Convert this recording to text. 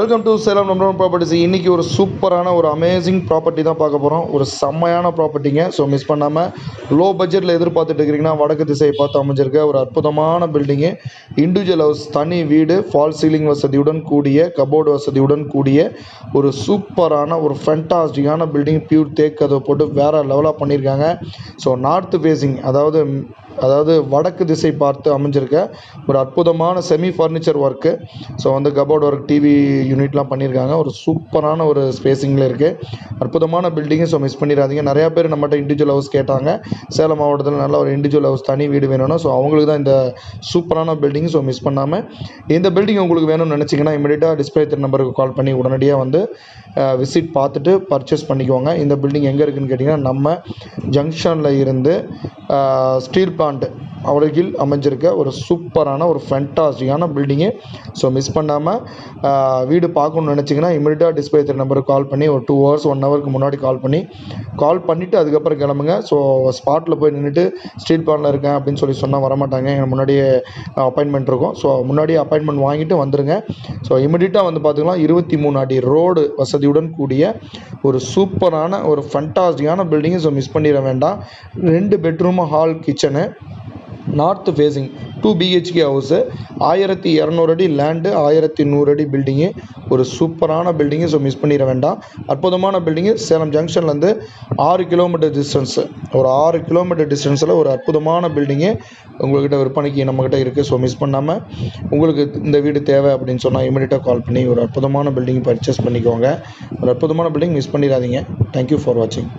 Welcome to Salem number properties இன்றைக்கி ஒரு சூப்பரான ஒரு அமேசிங் ப்ராப்பர்ட்டி தான் பார்க்க போகிறோம் ஒரு செம்மையான ப்ராப்பர்ட்டிங்க ஸோ மிஸ் பண்ணாமல் லோ பட்ஜெட்டில் எதிர்பார்த்துட்டு இருக்கிறீங்கன்னா வடக்கு திசையை பார்த்து அமைஞ்சிருக்க ஒரு அற்புதமான பில்டிங்கு இண்டிவிஜுவல் ஹவுஸ் தனி வீடு ஃபால் சீலிங் வசதியுடன் கூடிய கபோர்டு வசதியுடன் கூடிய ஒரு சூப்பரான ஒரு ஃபென்டாஸ்டிக்கான பில்டிங் பியூர் தேக்கு அதை போட்டு வேறு லெவலாக பண்ணியிருக்காங்க. ஸோ நார்த் ஃபேஸிங் அதாவது அதாவது வடக்கு திசை பார்த்து அமைஞ்சிருக்க ஒரு அற்புதமான செமி ஃபர்னிச்சர் ஒர்க்கு ஸோ வந்து கபோர்டு ஒர்க் டிவி யூனிட்லாம் பண்ணியிருக்காங்க. ஒரு சூப்பரான ஒரு ஸ்பேஸிங்கில் இருக்குது அற்புதமான பில்டிங்கு ஸோ மிஸ் பண்ணிடாதீங்க. நிறையா பேர் நம்மகிட்ட இண்டிவிஜுவல் ஹவுஸ் கேட்டாங்க. சேலம் மாவட்டத்தில் நல்ல ஒரு இண்டிவிஜுவல் ஹவுஸ் தனி வீடு வேணும்னா ஸோ அவங்களுக்கு தான் இந்த சூப்பரான பில்டிங் ஸோ மிஸ் பண்ணாமல் இந்த பில்டிங் உங்களுக்கு வேணும்னு நினச்சிங்கன்னா இமீடியட்டாக டிஸ்பிளே திரு நம்பருக்கு கால் பண்ணி உடனடியாக வந்து விசிட் பார்த்துட்டு பர்ச்சேஸ் பண்ணிக்கோங்க. இந்த பில்டிங் எங்கே இருக்குதுன்னு கேட்டிங்கன்னா நம்ம ஜங்ஷனில் இருந்து ஸ்டீல் பிளான்ட் அருகில் அமைஞ்சிருக்க ஒரு சூப்பரான ஒரு ஃபென்டாஸ்டிக்கான பில்டிங்கு ஸோ மிஸ் பண்ணாமல் வீடு பார்க்கணும்னு நினச்சிங்கன்னா இமீடியட்டாக டிஸ்பிளே திரு நம்பருக்கு கால் பண்ணி ஒரு டூ ஹவர்ஸ் ஒன் ஹவருக்கு முன்னாடி கால் பண்ணி கால் பண்ணிவிட்டு அதுக்கப்புறம் கிளம்புங்க. ஸோ ஸ்பாட்டில் போய் நின்றுட்டு ஸ்ட்ரீட் பிளானில் இருக்கேன் அப்படின்னு சொல்லி சொன்னால் வரமாட்டாங்க. எனக்கு முன்னாடியே அப்பாயின்மெண்ட் இருக்கும். ஸோ முன்னாடியே அப்பாயின்மெண்ட் வாங்கிட்டு வந்துடுங்க ஸோ இமீடியட்டாக வந்து பார்த்துக்கலாம் இருபத்தி மூணு அடி ரோடு வசதியுடன் கூடிய ஒரு சூப்பரான ஒரு ஃபண்டாஸ்டிக்கான பில்டிங்கு ஸோ மிஸ் பண்ணிட வேண்டாம். ரெண்டு bedroom hall kitchen north facing two BHK house ஆயிரத்தி இரநூறு அடி லேண்டு ஆயிரத்தி நூறு அடி பில்டிங்கு ஒரு சூப்பரான பில்டிங்கு ஸோ மிஸ் பண்ணிட வேண்டாம். அற்புதமான பில்டிங்கு சேலம் ஜங்ஷன்லேருந்து ஆறு கிலோமீட்டர் டிஸ்டன்ஸு ஒரு ஆறு கிலோமீட்டர் டிஸ்டன்ஸில் ஒரு அற்புதமான பில்டிங்கு உங்கள்கிட்ட விற்பனைக்கு நம்மக்கிட்ட இருக்குது ஸோ மிஸ் பண்ணாமல் உங்களுக்கு இந்த வீடு தேவை அப்படின்னு சொன்னால் இமீடியட்டாக கால் பண்ணி ஒரு அற்புதமான பில்டிங் பர்ச்சேஸ் பண்ணிக்கோங்க. ஒரு அற்புதமான பில்டிங் மிஸ் பண்ணிடாதீங்க. தேங்க்யூ ஃபார் வாட்சிங்